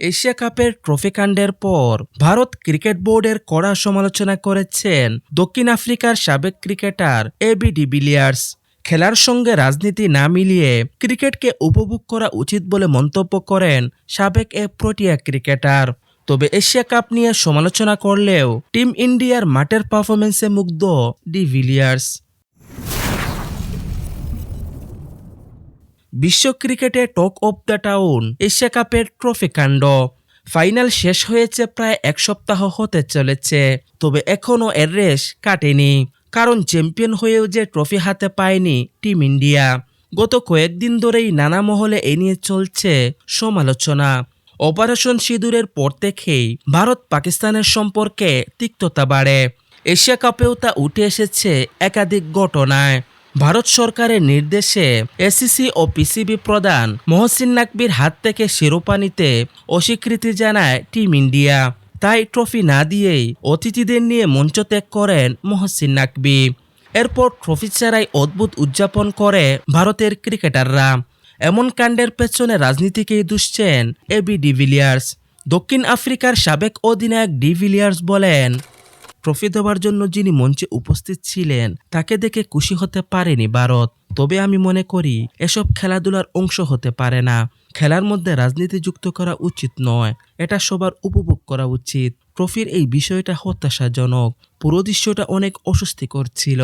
Asia কাপের trophy কাণ্ডের পর ভারত ক্রিকেট বোর্ডের কড়া সমালোচনা করেছেন দক্ষিণ আফ্রিকার সাবেক ক্রিকেটার এবি ডিভিলিয়ার্স খেলার সঙ্গে রাজনীতি না মিলিয়ে ক্রিকেটকে উপভোগ করা উচিত বলে মন্তব্য করেন সাবেক এ প্রোটিয়া ক্রিকেটার তবে এশিয়া কাপ নিয়ে সমালোচনা করলেও টিম ইন্ডিয়ার মাঠের পারফরমেন্সে মুগ্ধ ডিভিলিয়ার্স বিশ্ব ক্রিকেটে talk of the town, Asia কাপের ট্রফি কাণ্ড। ফাইনাল শেষ হয়েছে প্রায় এক সপ্তাহ হতে চলেছে, তবে এখনও এর রেশ কাটেনি। কারণ চ্যাম্পিয়ন হয়েও যে ট্রফি হাতে পায়নি টিম ইন্ডিয়া, গত কয়েকদিন ধরেই নানা মহলে এ নিয়ে চলছে সমালোচনা। অপারেশন সিঁদুরের পর থেকেই ভারত পাকিস্তানের সম্পর্কে তিক্ততা বাড়ে। এশিয়া কাপেও তা উঠে এসেছে একাধিক ঘটনায়। ভারত সরকারের নির্দেশে এসিসি ও পিসিবি প্রধান মহসিন নাকবির হাত থেকে শিরোপা নিতে অস্বীকৃতি জানায় টিম ইন্ডিয়া। তাই ট্রফি না দিয়েই অতিথিদের নিয়ে মঞ্চ ত্যাগ করেন মহসিন নাকবি এরপর ট্রফি ছাড়াই অদ্ভুত উদযাপন করে ভারতের ক্রিকেটাররা। এমন কাণ্ডের পেছনে রাজনীতিকেই দুষছেন এবি ডিভিলিয়ার্স। দক্ষিণ আফ্রিকার সাবেক অধিনায়ক ডিভিলিয়ার্স বলেন ট্রফি দেওয়ার জন্য যিনি মঞ্চে উপস্থিত ছিলেন, তাকে দেখে খুশি হতে পারেনি ভারত। তবে আমি মনে করি, এসব খেলাধুলার অংশ হতে পারে না। খেলার মধ্যে রাজনীতি যুক্ত করা উচিত নয়, এটা সবার উপভোগ করা উচিত। ট্রফির এই বিষয়টা হতাশাজনক। পুরো দৃশ্যটা অনেক অস্বস্তিকর ছিল।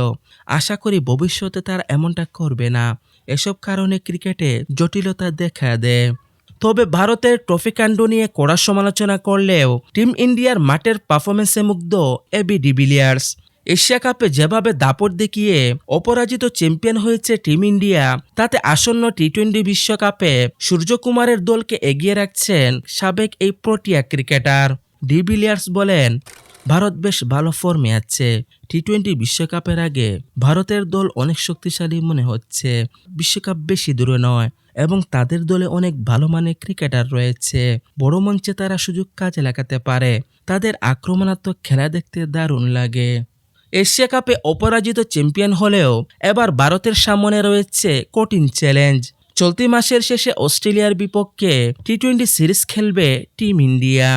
আশা করি ভবিষ্যতে তারা এমনটা করবে না। এসব কারণে ক্রিকেটে জটিলতা দেখা দেয়। তবে ভারতের ট্রফি কাণ্ড নিয়ে কড়া সমালোচনা করলেও টিম ইন্ডিয়ার মাঠের পারফরমেন্সে মুগ্ধ এবি ডিভিলিয়ার্স এশিয়া কাপে যেভাবে দাপট দেখিয়ে অপরাজিত চ্যাম্পিয়ন হয়েছে টিম ইন্ডিয়া, তাতে আসন্ন টি টোয়েন্টি বিশ্বকাপে সূর্যকুমারের দলকে এগিয়ে রাখছেন সাবেক এই প্রোটিয়া ক্রিকেটার। ডিভিলিয়ার্স বলেন, ভারত বেশ ভালো ফর্মে আছে। টি টোয়েন্টি বিশ্বকাপের আগে ভারতের দল অনেক শক্তিশালী মনে হচ্ছে। বিশ্বকাপ বেশি দূরে নয়। এবং তাদের দলে অনেক ভালো মানের ক্রিকেটার রয়েছে। বড় মঞ্চে তারা সুযোগ কাজে লাগাতে পারে। তাদের আক্রমণাত্মক খেলা দেখতে দারুণ লাগে। এশিয়া কাপে অপরাজিত চ্যাম্পিয়ন হলেও এবার ভারতের সামনে রয়েছে কঠিন চ্যালেঞ্জ। চলতি মাসের শেষে অস্ট্রেলিয়ার বিপক্ষে টি টোয়েন্টি সিরিজ খেলবে টিম ইন্ডিয়া।